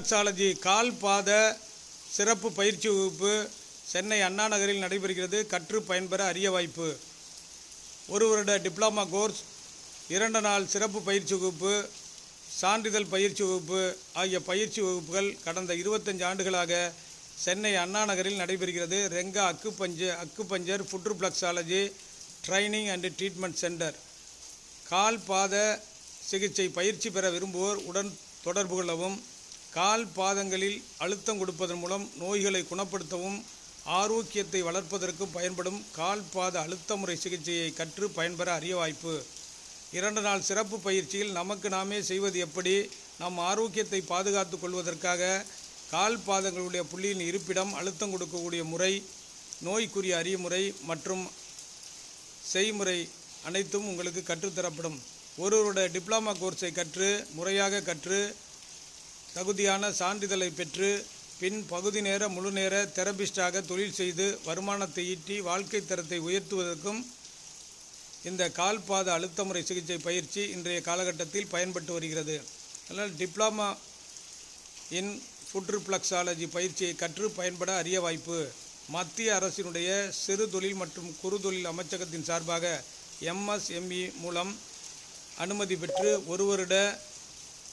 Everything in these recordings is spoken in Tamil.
சாலஜி கால் பாத சிறப்பு பயிற்சி வகுப்பு சென்னை அண்ணா நகரில் நடைபெறுகிறது. கற்று பயன்பெற அரிய வாய்ப்பு. ஒரு வருட டிப்ளமா கோர்ஸ் இரண்டு நாள் சிறப்பு பயிற்சி வகுப்பு சான்றிதழ் பயிற்சி வகுப்பு ஆகிய பயிற்சி வகுப்புகள் கடந்த இருபத்தஞ்சு ஆண்டுகளாக சென்னை அண்ணா நகரில் நடைபெறுகிறது. ரெங்கா அக்கு பஞ்சு acupuncture ஃபுட்ரு foot reflexology training and treatment centre. கால் பாத சிகிச்சை பயிற்சி பெற விரும்புவோர் உடன் தொடர்பு கொள்ளவும் கால் பாதங்களில் அழுத்தம் கொடுப்பதன் மூலம் நோய்களை குணப்படுத்தவும் ஆரோக்கியத்தை வளர்ப்பதற்கும் பயன்படும் கால் பாத அழுத்த முறை சிகிச்சையை கற்று பயன்பெற அரிய வாய்ப்பு. இரண்டு நாள் சிறப்பு பயிற்சியில் நமக்கு நாமே செய்வது எப்படி? நம் ஆரோக்கியத்தை பாதுகாத்து கொள்வதற்காக கால் பாதங்களுடைய புள்ளியின் இருப்பிடம் அழுத்தம் கொடுக்கக்கூடிய முறை நோய்க்குரிய அறிமுறை மற்றும் செய்முறை அனைத்தும் உங்களுக்கு கற்றுத்தரப்படும். ஒருவருடைய டிப்ளமா கோர்ஸை கற்று முறையாக கற்று தகுதியான சான்றிதழை பெற்று பின் பகுதி நேர முழு நேர தெரபிஸ்டாக தொழில் செய்து வருமானத்தை ஈட்டி வாழ்க்கை தரத்தை உயர்த்துவதற்கும் இந்த கால்பாத அழுத்தமுறை சிகிச்சை பயிற்சி இன்றைய காலகட்டத்தில் பயன்பட்டு வருகிறது. அதனால் டிப்ளமா இன் ஃபுட்ரிப்ளக்ஸாலஜி பயிற்சியை கற்று பயன்பட அரிய வாய்ப்பு. மத்திய அரசினுடைய சிறு தொழில் மற்றும் குறு தொழில் அமைச்சகத்தின் சார்பாக எம்எஸ்எம்இ மூலம் அனுமதி பெற்று ஒரு வருட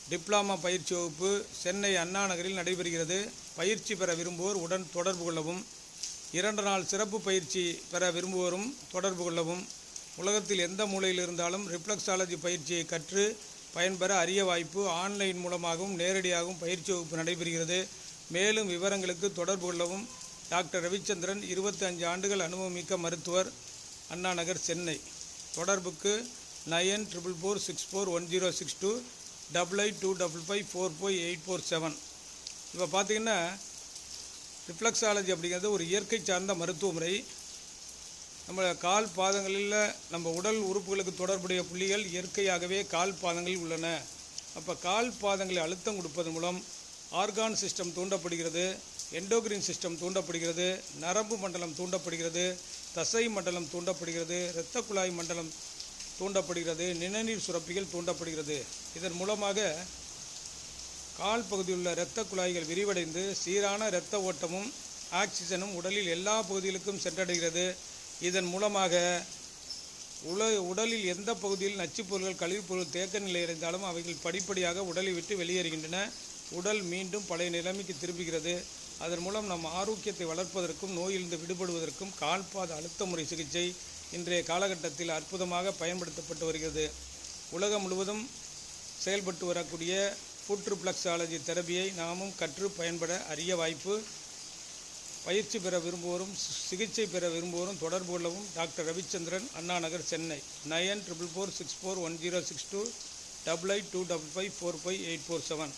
டிப்ளமா பயிற்சி வகுப்பு சென்னை அண்ணா நகரில் நடைபெறுகிறது. பயிற்சி பெற விரும்புவோர் உடன் தொடர்பு கொள்ளவும் இரண்டு நாள் சிறப்பு பயிற்சி பெற விரும்புவோரும் தொடர்பு கொள்ளவும். உலகத்தில் எந்த மூலையில் இருந்தாலும் ரிஃப்ளெக்ஸாலஜி பயிற்சியை கற்று பயன்பெற அரிய வாய்ப்பு ஆன்லைன் மூலமாகவும் நேரடியாகவும் பயிற்சி வகுப்பு நடைபெறுகிறது. மேலும் விவரங்களுக்கு தொடர்பு கொள்ளவும் டாக்டர் ரவிச்சந்திரன் இருபத்தி அஞ்சு ஆண்டுகள் அனுபவமிக்க மருத்துவர் அண்ணா நகர் சென்னை. தொடர்புக்கு nine triple four six four one zero six two double eight two double five four four eight four seven இப்போ பார்த்தீங்கன்னா ரிஃப்ளெக்ஸாலஜி அப்படிங்கிறது ஒரு இயற்கை சார்ந்த மருத்துவ முறை நம்ம கால் பாதங்களில் நம்ம உடல் உறுப்புகளுக்கு தொடர்புடைய புள்ளிகள் இயற்கையாகவே கால் பாதங்களில் உள்ளன. அப்போ கால் பாதங்களை அழுத்தம் கொடுப்பதன் மூலம் ஆர்கான் சிஸ்டம் தூண்டப்படுகிறது எண்டோகிரின் சிஸ்டம் தூண்டப்படுகிறது நரம்பு மண்டலம் தூண்டப்படுகிறது தசை மண்டலம் தூண்டப்படுகிறது இரத்த குழாய் மண்டலம் தூண்டப்படுகிறது நிணநீர் சுரப்பிகள் தூண்டப்படுகிறது. இதன் மூலமாக கால் பகுதியுள்ள இரத்த குழாய்கள் விரிவடைந்து சீரான இரத்த ஓட்டமும் ஆக்சிஜனும் உடலில் எல்லா பகுதிகளுக்கும் சென்றடைகிறது. இதன் மூலமாக உல உடலில் எந்த பகுதியில் நச்சுப் கழிவுப்பொருள் பொருள் தேக்க நிலை இருந்தாலும் அவைகள் படிப்படியாக உடலை விட்டு வெளியேறுகின்றன. உடல் மீண்டும் பழைய நிலைமைக்கு திரும்புகிறது. அதன் மூலம் நம் ஆரோக்கியத்தை வளர்ப்பதற்கும் நோயிலிருந்து விடுபடுவதற்கும் கால்பாத அழுத்த முறை சிகிச்சை இன்றைய காலகட்டத்தில் அற்புதமாக பயன்படுத்தப்பட்டு வருகிறது. உலகம் முழுவதும் செயல்பட்டு வரக்கூடிய ஃபுட்ரிப்ளக்ஸாலஜி தெரபியை நாமும் கற்று பயன்பட அறிய வாய்ப்பு. பயிற்சி பெற விரும்புவோரும் சிகிச்சை பெற விரும்புவோரும் தொடர்பு கொள்ளவும் doctor Ravichandran Anna Nagar Chennai. Nine triple four six four one zero six two double eight two double five four five eight four seven.